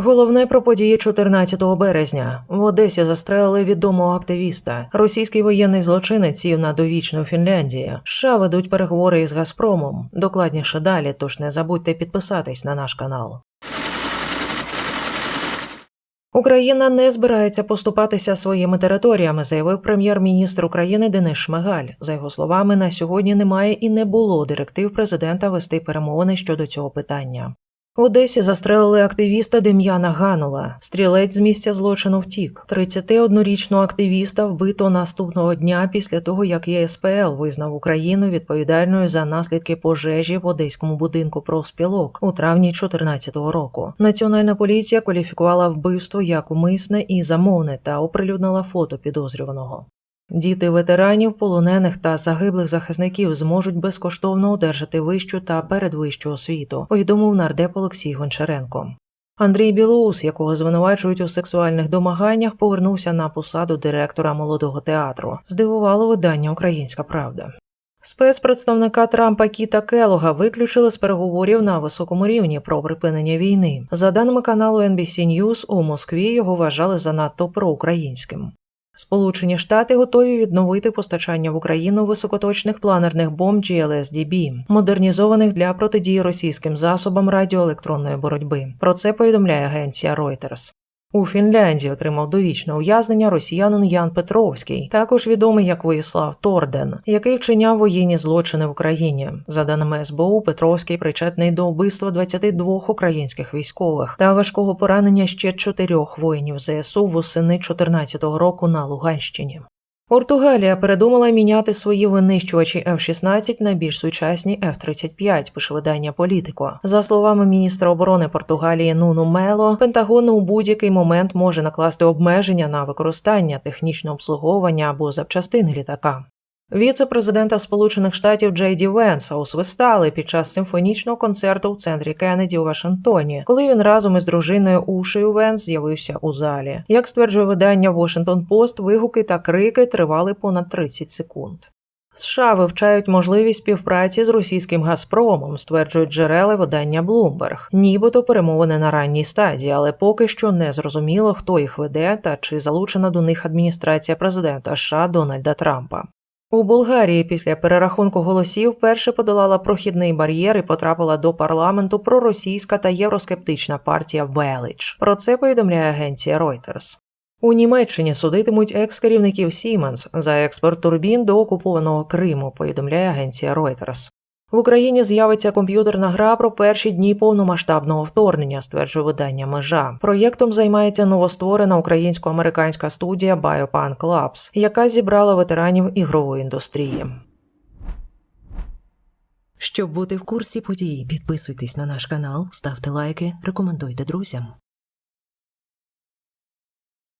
Головне про події 14 березня. В Одесі застрелили відомого активіста. Російський воєнний злочинець сів на довічну Фінляндії. США ведуть переговори із Газпромом. Докладніше далі, тож не забудьте підписатись на наш канал. Україна не збирається поступатися своїми територіями, заявив прем'єр-міністр України Денис Шмигаль. За його словами, на сьогодні немає і не було директив президента вести перемовини щодо цього питання. В Одесі застрелили активіста Дем'яна Ганула. Стрілець з місця злочину втік. 31-річного активіста вбито наступного дня після того, як ЄСПЛ визнав Україну відповідальною за наслідки пожежі в одеському будинку профспілок у травні 2014 року. Національна поліція кваліфікувала вбивство як умисне і замовне та оприлюднила фото підозрюваного. Діти ветеранів, полонених та загиблих захисників зможуть безкоштовно одержати вищу та передвищу освіту, повідомив нардеп Олексій Гончаренко. Андрій Білоус, якого звинувачують у сексуальних домаганнях, повернувся на посаду директора молодого театру. Здивувало видання Українська Правда. Спецпредставника Трампа Кіта Келога виключили з переговорів на високому рівні про припинення війни. За даними каналу NBC News, у Москві його вважали занадто проукраїнським. Сполучені Штати готові відновити постачання в Україну високоточних планерних бомб GLSDB, модернізованих для протидії російським засобам радіоелектронної боротьби. Про це повідомляє агенція Reuters. У Фінляндії отримав довічне ув'язнення росіянин Ян Петровський, також відомий як Воїслав Торден, який вчиняв воєнні злочини в Україні. За даними СБУ, Петровський причетний до вбивства 22 українських військових та важкого поранення ще чотирьох воїнів ЗСУ восени 2014 року на Луганщині. Португалія передумала міняти свої винищувачі F-16 на більш сучасні F-35, пише видання Політико. За словами міністра оборони Португалії Нуну Мело, Пентагон у будь-який момент може накласти обмеження на використання, технічне обслуговування або запчастини літака. Віце-президента Сполучених Штатів Джей Ді Венса усвистали під час симфонічного концерту в центрі Кеннеді у Вашингтоні, коли він разом із дружиною Ушею Венс з'явився у залі. Як стверджує видання Washington Post, вигуки та крики тривали понад 30 секунд. США вивчають можливість співпраці з російським Газпромом, стверджують джерела видання Bloomberg. Нібито перемовини на ранній стадії, але поки що не зрозуміло, хто їх веде та чи залучена до них адміністрація президента США Дональда Трампа. У Болгарії після перерахунку голосів перше подолала прохідний бар'єр і потрапила до парламенту проросійська та євроскептична партія Велич. Про це повідомляє агенція Reuters. У Німеччині судитимуть екс-керівників Siemens за експорт турбін до окупованого Криму, повідомляє агенція Reuters. В Україні з'явиться комп'ютерна гра про перші дні повномасштабного вторгнення, стверджує видання Межа. Проєктом займається новостворена українсько-американська студія Biopunk Labs, яка зібрала ветеранів ігрової індустрії. Щоб бути в курсі подій, підписуйтесь на наш канал, ставте лайки, рекомендуйте друзям.